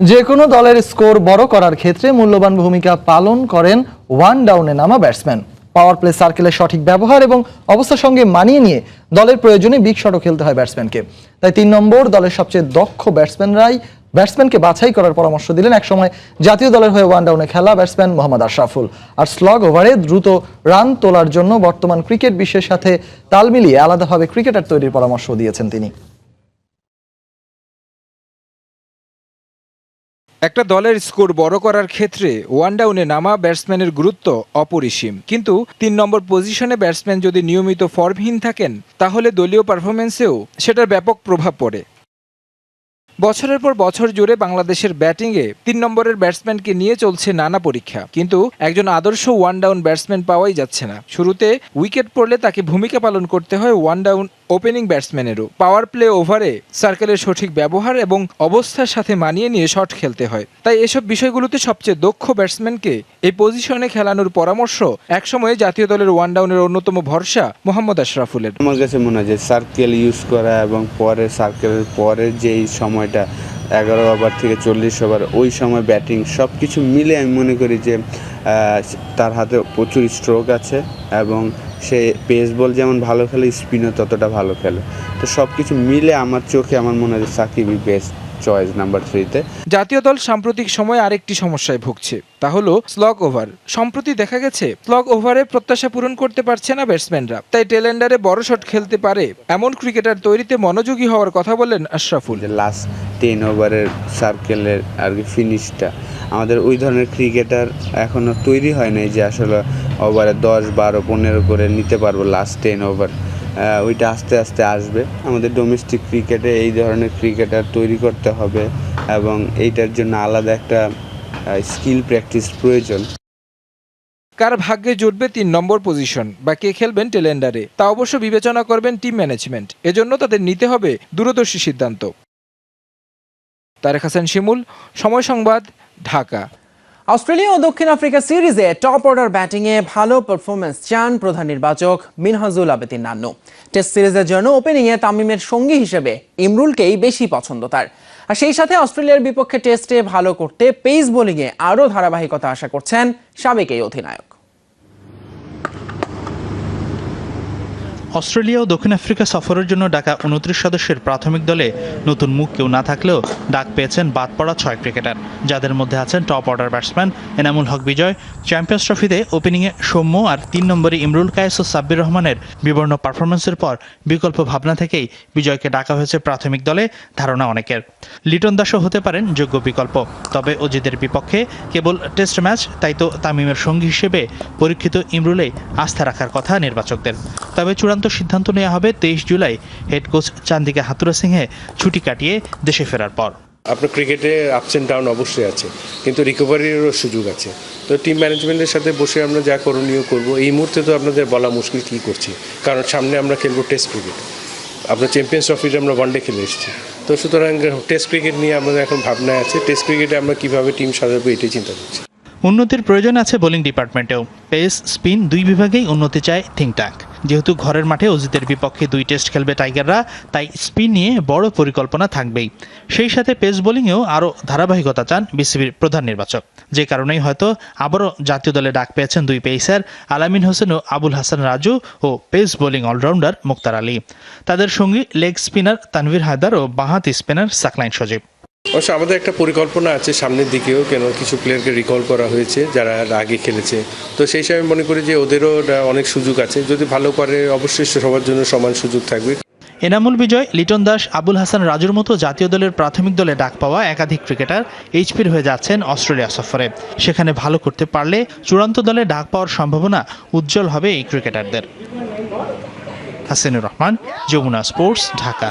যে কোনো দলের স্কোর বড় করার ক্ষেত্রে মূল্যবান ভূমিকা পালন করেন ওয়ান ডাউনে নামা ব্যাটসম্যান। পাওয়ার প্লে সার্কেলের সঠিক ব্যবহার এবং অবস্থার সঙ্গে মানিয়ে নিয়ে দলের প্রয়োজনে বিগ শটও খেলতে হয় ব্যাটসম্যানকে। তাই তিন নম্বর দলের সবচেয়ে দক্ষ ব্যাটসম্যানরাই ব্যাটসম্যানকে বাছাই করার পরামর্শ দিলেন একসময় জাতীয় দলের হয়ে ওয়ান ডাউনে খেলা ব্যাটসম্যান মোহাম্মদ আশরাফুল। আর স্লগ ওভারে দ্রুত রান তোলার জন্য বর্তমান ক্রিকেট বিশ্বের সাথে তাল মিলিয়ে আলাদাভাবে ক্রিকেটার তৈরির পরামর্শ দিয়েছেন তিনি। একটা দলের স্কোর বড় করার ক্ষেত্রে ওয়ান ডাউনে নামা ব্যাটসম্যানের গুরুত্ব অপরিসীম। কিন্তু তিন নম্বর পজিশনে ব্যাটসম্যান যদি নিয়মিত ফর্মহীন থাকেন, তাহলে দলীয় পারফরমেন্সেও সেটার ব্যাপক প্রভাব পড়ে। বছরের পর বছর জুড়ে বাংলাদেশের ব্যাটিংয়ে তিন নম্বরের ব্যাটসম্যানকে নিয়ে চলছে নানা পরীক্ষা। কিন্তু একজন আদর্শ ওয়ান ডাউন ব্যাটসম্যান পাওয়াই যাচ্ছে না। শুরুতে উইকেট পড়লে তাকে ভূমিকা পালন করতে হয় ওয়ান ডাউন ওপেনিং ব্যাটসম্যানেরও পাওয়ার প্লে ওভারে সার্কেলের সঠিক ব্যবহার এবং অবস্থার সাথে মানিয়ে নিয়ে শট খেলতে হয়। তাই এসব বিষয়গুলোতে সবচেয়ে দক্ষ ব্যাটসম্যানকে এই পজিশনে খেলানোর পরামর্শ একসময়ে জাতীয় দলের ওয়ান ডাউনের অন্যতম ভরসা মোহাম্মদ আশরাফুলের। আমার কাছে মনে হয় যে সার্কেল ইউজ করা এবং পরে সার্কেলের পরের যেই সময়টা এগারো ওভার থেকে চল্লিশ ওভার ওই সময় ব্যাটিং সব কিছু মিলে আমি মনে করি যে তার হাতে প্রচুর স্ট্রোক আছে এবং সে পেস বল যেমন ভালো খেলে স্পিনও ততটা ভালো খেলে। তো সব কিছু মিলে আমার চোখে আমার মনে হয় সাকিবই বেস্ট চয়েস নাম্বার থ্রিতে জাতীয় দল সাম্প্রতিক সময়ে আরেকটি সমস্যায় ভুগছে তা হলো স্লগ ওভার সম্প্রতি দেখা গেছে স্লগ ওভারে প্রত্যাশা পূরণ করতে পারছে না ব্যাটসম্যানরা তাই টেলেন্ডারে বড় শট খেলতে পারে এমন ক্রিকেটার তৈরিতে মনোযোগী হওয়ার কথা বলেন আশরাফুল। লাস্ট টেন ওভারের সার্কেলের আর কি ফিনিশটা আমাদের ওই ধরনের ক্রিকেটার এখনও তৈরি হয় নাই যে আসলে ওভারে দশ, বারো, পনেরো করে নিতে পারব লাস্ট টেন ওভার ওইটা আস্তে আস্তে আসবে। আমাদের ডোমেস্টিক ক্রিকেটে এই ধরনের ক্রিকেটার তৈরি করতে হবে এবং এইটার জন্য আলাদা একটা স্কিল প্র্যাকটিস প্রয়োজন। কার ভাগ্যে জুটবে তিন নম্বর পজিশন বা কে খেলবেন টেলেন্ডারে তা অবশ্য বিবেচনা করবেন টিম ম্যানেজমেন্ট এজন্য তাদের নিতে হবে দূরদর্শী সিদ্ধান্ত। তারেক হাসান শিমুল, সময় সংবাদ ঢাকা। অস্ট্রেলিয়া ও দক্ষিণ আফ্রিকা সিরিজে টপ অর্ডার ব্যাটিংয়ে ভালো পারফরমেন্স চান প্রধান নির্বাচক মিনহাজুল আবেদিন নান্নু। টেস্ট সিরিজের জন্য ওপেনিংয়ে তামিমের সঙ্গী হিসেবে ইমরুলকেই বেশি পছন্দ তার। আর সেই সাথে অস্ট্রেলিয়ার বিপক্ষে টেস্টে ভালো করতে পেস বোলিংয়ে আরও ধারাবাহিকতা আশা করছেন সাবেক এই অধিনায়ক। অস্ট্রেলিয়া ও দক্ষিণ আফ্রিকা সফরের জন্য ডাকা উনত্রিশ সদস্যের প্রাথমিক দলে নতুন মুখ কেউ না থাকলেও ডাক পেয়েছেন বাদ পড়া ছয় ক্রিকেটার, যাদের মধ্যে আছেন top order batsman Enamul Haque Bijoy, champions ট্রফিতে ওপেনিংয়ে সৌম্য আর তিন নম্বরে ইমরুল কায়েস ও সাব্বির রহমানের বিবর্ণ পারফরমেন্সের পর বিকল্প ভাবনা থেকেই বিজয়কে ডাকা হয়েছে প্রাথমিক দলে, ধারণা অনেকের। লিটন দাসও হতে পারেন যোগ্য বিকল্প, তবে অজিদের বিপক্ষে কেবল টেস্ট ম্যাচ, তাই তো তামিমের সঙ্গী হিসেবে পরীক্ষিত ইমরুলেই আস্থা রাখার কথা নির্বাচকদের। তবে চূড়ান্ত সিদ্ধান্ত নেওয়া হবে তেইশ July. Head coach Chandika Hathurusingha ছুটি কাটিয়ে দেশে ফেরার পর। আপনার ক্রিকেটে আপস অ্যান্ড ডাউন অবশ্যই আছে কিন্তু রিকভারিরও সুযোগ আছে। তো টিম ম্যানেজমেন্টের সাথে বসে আমরা যা করণীয় করব এই মুহূর্তে তো আপনাদের বলা মুশকিল কী করছি কারণ সামনে আমরা খেলব টেস্ট ক্রিকেট আপনার চ্যাম্পিয়ন্স ট্রফিতে আমরা ওয়ানডে খেলে এসেছি। তো সুতরাং টেস্ট ক্রিকেট নিয়ে আমাদের এখন ভাবনা আছে টেস্ট ক্রিকেটে আমরা কীভাবে টিম সাজাবো এটাই চিন্তা করছি। উন্নতির প্রয়োজন আছে বোলিং ডিপার্টমেন্টেও। পেস স্পিন দুই বিভাগেই উন্নতি চায় থিঙ্ক ট্যাঙ্ক যেহেতু ঘরের মাঠে অজিতের বিপক্ষে দুই টেস্ট খেলবে টাইগাররা, তাই স্পিন নিয়ে বড় পরিকল্পনা থাকবেই। সেই সাথে পেস বোলিংয়েও আরও ধারাবাহিকতা চান বিসিবির প্রধান নির্বাচক। যে কারণেই হয়তো আবারও জাতীয় দলে ডাক পেয়েছেন দুই পেসার, আলামিন হোসেন ও আবুল হাসান রাজু ও pace bowling allrounder Mukhtar Ali. তাদের সঙ্গী লেগ স্পিনার তানভীর হায়দার ও বাঁহাতি স্পিনার সাকলাইন সজীব। অবশ্য আমাদের একটা পরিকল্পনা আছে সামনের দিকেও, কেন কিছু প্লেয়ারকে রিকল করা হয়েছে, যারা আগে খেলেছে। তো সেই হিসাবে মনে করি যে ওদেরও অনেক সুযোগ আছে। যদি ভালো করে অবশ্যই সবার জন্য সমান সুযোগ থাকবে। এনামুল বিজয়, লিটন দাস, আবুল হাসান, রাজুর মতো জাতীয় দলের প্রাথমিক দলে ডাক পাওয়া একাধিক ক্রিকেটার এইচপির হয়ে যাচ্ছেন অস্ট্রেলিয়া সফরে। সেখানে ভালো করতে পারলে চূড়ান্ত দলে ডাক পাওয়ার সম্ভাবনা উজ্জ্বল হবে এই ক্রিকেটারদের। হাসিনুর রহমান, যমুনা স্পোর্টস, ঢাকা।